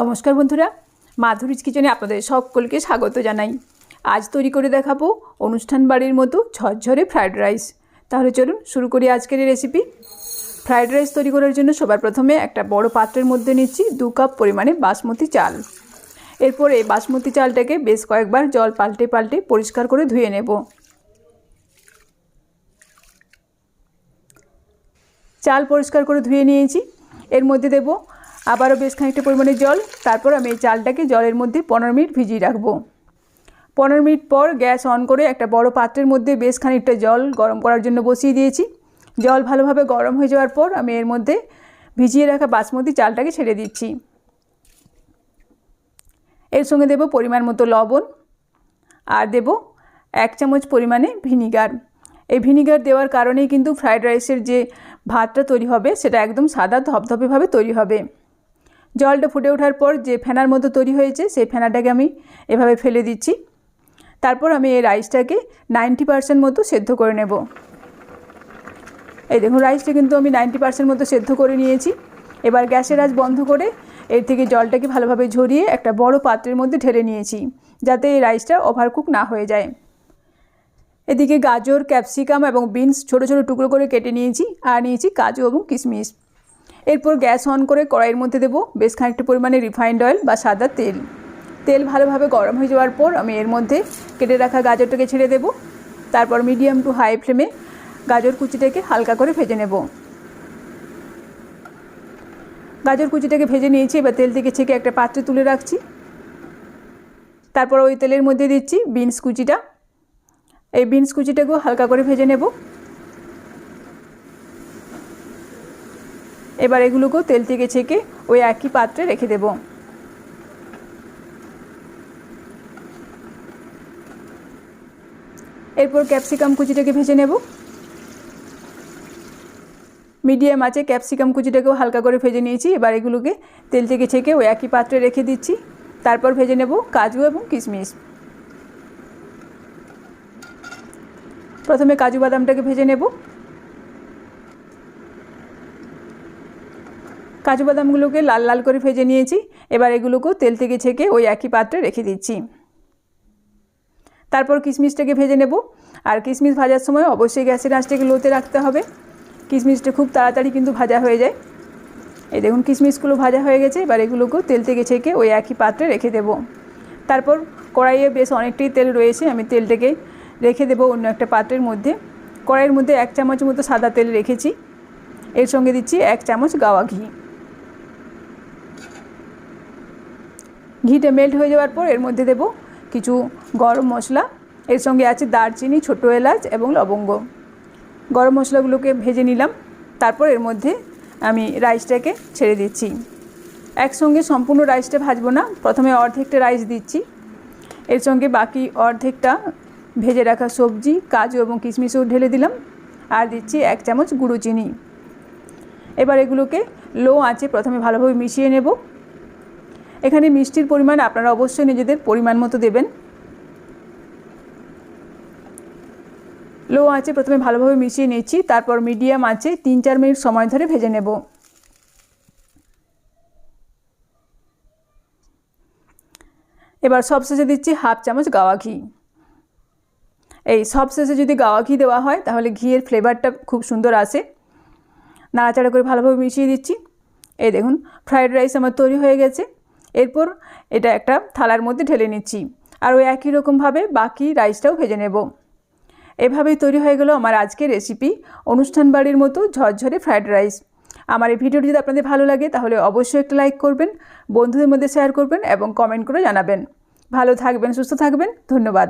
নমস্কার বন্ধুরা, মাধুরীজ কিচেনে আপনাদের সকলকে স্বাগত জানাই। আজ তৈরি করে দেখাবো অনুষ্ঠান বাড়ির মতো ঝরঝরে ফ্রায়েড রাইস। তাহলে চলুন শুরু করি আজকের এই রেসিপি ফ্রায়েড রাইস তৈরি করার জন্য সবার প্রথমে একটা বড় পাত্রের মধ্যে নিচ্ছি দু কাপ পরিমাণে বাসমতি চাল। এরপরে বাসমতি চালটাকে বেশ কয়েকবার জল পাল্টে পাল্টে পরিষ্কার করে ধুয়ে নেব। চাল পরিষ্কার করে ধুয়ে নিয়েছি। এর মধ্যে দেব আবারও বেশ খানিকটা পরিমাণে জল। তারপর আমি এই চালটাকে জলের মধ্যে পনেরো মিনিট ভিজিয়ে রাখব। পনেরো মিনিট পর গ্যাস অন করে একটা বড় পাত্রের মধ্যে বেশ খানিকটা জল গরম করার জন্য বসিয়ে দিয়েছি। জল ভালোভাবে গরম হয়ে যাওয়ার পর আমি এর মধ্যে ভিজিয়ে রাখা বাসমতি চালটাকে ছেড়ে দিচ্ছি। এর সঙ্গে দেব পরিমাণ মতো লবণ আর দেব এক চামচ পরিমাণে ভিনিগার। এই ভিনিগার দেওয়ার কারণেই কিন্তু ফ্রায়েড রাইসের যে ভাতটা তৈরি হবে, সেটা একদম সাদা ধপধপেভাবে তৈরি হবে। জলটা ফুটে ওঠার পর যে ফেনার মতো তৈরি হয়েছে, সেই ফেনাটাকে আমি এভাবে ফেলে দিচ্ছি। তারপর আমি এই রাইসটাকে নাইনটি পার্সেন্ট মতো সেদ্ধ করে নেব। এই দেখুন, রাইসটা কিন্তু আমি নাইনটি পার্সেন্ট মতো সেদ্ধ করে নিয়েছি। এবার গ্যাসের আজ বন্ধ করে এর থেকে জলটাকে ভালোভাবে ঝরিয়ে একটা বড় পাত্রের মধ্যে ঢেলে নিয়েছি, যাতে এই রাইসটা ওভারকুক না হয়ে যায়। এদিকে গাজর, ক্যাপসিকাম এবং বিনস ছোটো ছোটো টুকরো করে কেটে নিয়েছি, আর নিয়েছি কাজু এবং কিশমিশ। এরপর গ্যাস অন করে কড়াইয়ের মধ্যে দেবো বেশ খানিকটা পরিমাণে রিফাইন্ড অয়েল বা সাদা তেল। তেল ভালোভাবে গরম হয়ে যাওয়ার পর আমি এর মধ্যে কেটে রাখা গাজরটাকে ছেড়ে দেব। তারপর মিডিয়াম টু হাই ফ্লেমে গাজর কুচিটাকে হালকা করে ভেজে নেব। গাজর কুচিটাকে ভেজে নিয়েছি, এবার তেল থেকে ছেঁকে একটা পাত্রে তুলে রাখছি। তারপর ওই তেলের মধ্যে দিচ্ছি বিনস কুচিটা। এই বিনস কুচিটাকেও হালকা করে ভেজে নেব। এবার এগুলোকেও তেল থেকে ছেঁকে ওই একই পাত্রে রেখে দেব। এরপর ক্যাপসিকাম কুচিটাকে ভেজে নেব। মিডিয়াম আছে ক্যাপসিকাম কুচিটাকেও হালকা করে ভেজে নিয়েছি। এবার এগুলোকে তেল থেকে ছেঁকে ওই একই পাত্রে রেখে দিচ্ছি। তারপর ভেজে নেব কাজু এবং কিশমিশ। প্রথমে কাজু বাদামটাকে ভেজে নেব। কাজু বাদামগুলোকে লাল লাল করে ভেজে নিয়েছি। এবার এগুলোকেও তেল থেকে ছেঁকে ওই একই পাত্রে রেখে দিচ্ছি। তারপর কিশমিশটাকে ভেজে নেব। আর কিশমিশ ভাজার সময় অবশ্যই গ্যাসের আঁচটাকে লোতে রাখতে হবে। কিশমিশটা খুব তাড়াতাড়ি কিন্তু ভাজা হয়ে যায়। এই দেখুন, কিশমিশগুলো ভাজা হয়ে গেছে। এবার এগুলোকেও তেল থেকে ছেঁকে ওই একই পাত্রে রেখে দেব। তারপর কড়াইয়ে বেশ অনেকটাই তেল রয়েছে। আমি তেলটাকে রেখে দেবো অন্য একটা পাত্রের মধ্যে। কড়াইয়ের মধ্যে এক চামচ মতো সাদা তেল রেখেছি। এর সঙ্গে দিচ্ছি এক চামচ গাওয়া ঘি। ঘিটা মেল্ট হয়ে যাওয়ার পর এর মধ্যে দেব কিছু গরম মশলা। এর সঙ্গে আছে দারচিনি, ছোটো এলাচ এবং লবঙ্গ। গরম মশলাগুলোকে ভেজে নিলাম। তারপর এর মধ্যে আমি রাইসটাকে ছেড়ে দিচ্ছি। একসঙ্গে সম্পূর্ণ রাইসটা ভাজবো না। প্রথমে অর্ধেকটা রাইস দিচ্ছি। এর সঙ্গে বাকি অর্ধেকটা ভেজে রাখা সবজি, কাজু এবং কিশমিশও ঢেলে দিলাম। আর দিচ্ছি এক চামচ গুঁড়ো চিনি। এবার এগুলোকে লো আঁচে প্রথমে ভালোভাবে মিশিয়ে নেব। এখানে মিষ্টির পরিমাণ আপনারা অবশ্যই নিজেদের পরিমাণ মতো দেবেন। লো আঁচে প্রথমে ভালোভাবে মিশিয়ে নিচ্ছি, তারপর মিডিয়াম আঁচে তিন চার মিনিট সময় ধরে ভেজে নেব। এবার সবশেষে দিচ্ছি হাফ চামচ গাওয়া ঘি। এই সব শেষে যদি গাওয়া ঘি দেওয়া হয়, তাহলে ঘিয়ের ফ্লেভারটা খুব সুন্দর আসে। নাড়াচাড়া করে ভালোভাবে মিশিয়ে দিচ্ছি। এই দেখুন ফ্রায়েড রাইস আমার তৈরি হয়ে গেছে। এরপর এটা একটা থালার মধ্যে ঢেলে নিচ্ছি। আর ওই একই রকমভাবে বাকি রাইসটাও ভেজে নেব। এভাবেই তৈরি হয়ে গেল আমার আজকের রেসিপি। অনুষ্ঠান বাড়ির মতো ঝরঝরে ফ্রায়েড রাইস। আমার এই ভিডিওটি যদি আপনাদের ভালো লাগে, তাহলে অবশ্যই একটা লাইক করবেন, বন্ধুদের মধ্যে শেয়ার করবেন এবং কমেন্ট করে জানাবেন। ভালো থাকবেন, সুস্থ থাকবেন, ধন্যবাদ।